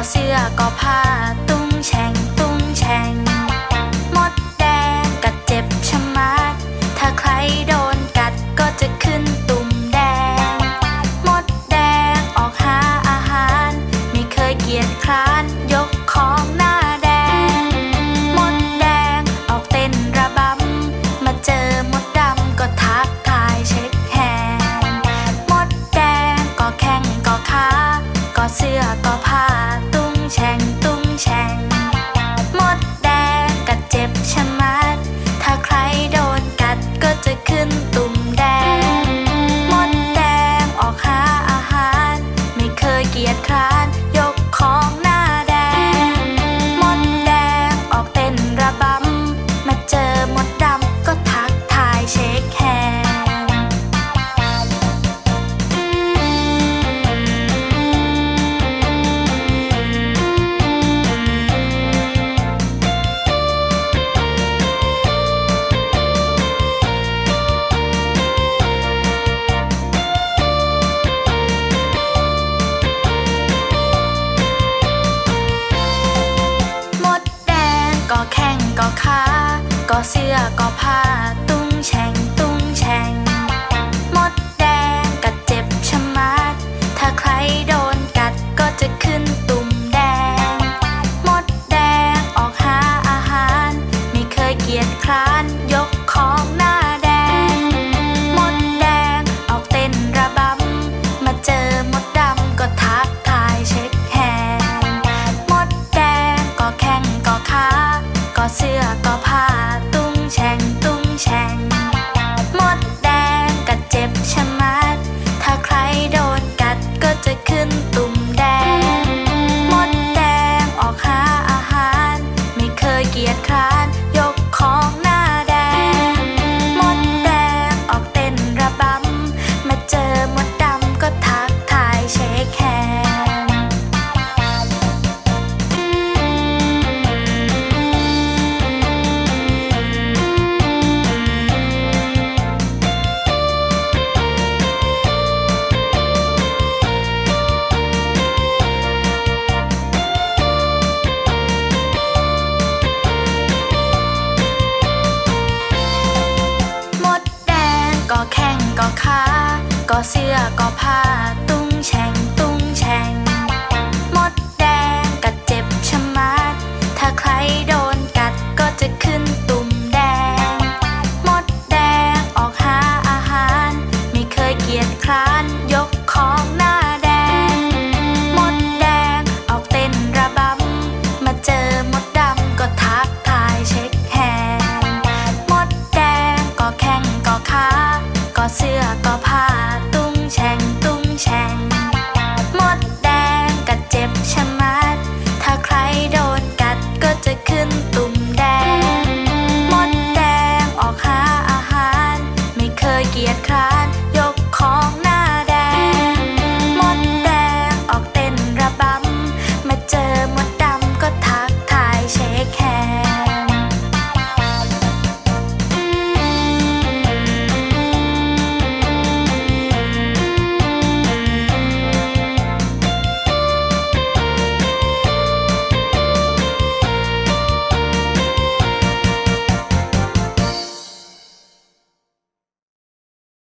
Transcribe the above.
ก็เสื้อก็ผ้าตุ้งแฉงตุ้งแฉงมดแดงกัดเจ็บชะมัด ถ้าใครโดนกัดก็จะขึ้นตุ่มแดง มดแดงออกหาอาหาร ไม่เคยเกียจคร้านยกของหน้าแดง มดแดงออกเต้นระบำ มาเจอมดดำก็ทักทายเช็คแฮนด์มดแดงก็แข้งก็ขาก็เสื้อก็ผ้า ก็เสื้อก็ผ้าตุ้งแฉงตุ้งแฉงมดแดงกัดเจ็บชะมัด ถ้าใครโดนกัดก็จะขึ้นตุ่มแดง มดแดงออกหาอาหาร ไม่เคยเกียจคร้านยกของหน้าแดง มดแดงออกเต้นระบำ มาเจอมดดำก็ทักทายเช็คแฮนมดแดงก็แข้งก็ขาก็เสื้อก็ ก็เสื้อก็ผ้าตุ้งแฉงตุ้งแฉงมดแดงกัดเจ็บชะมัด ถ้าใครโดนกัดก็จะขึ้นตุ่มแดง มดแดงออกหาอาหาร ไม่เคยเกียจคร้านยกของหน้าแดง มดแดงออกเต้นระบำ มาเจอมดดำก็ทักทายเช็คแฮนมดแดงก็แข้งก็ขาก็เสื้อก็ผ้า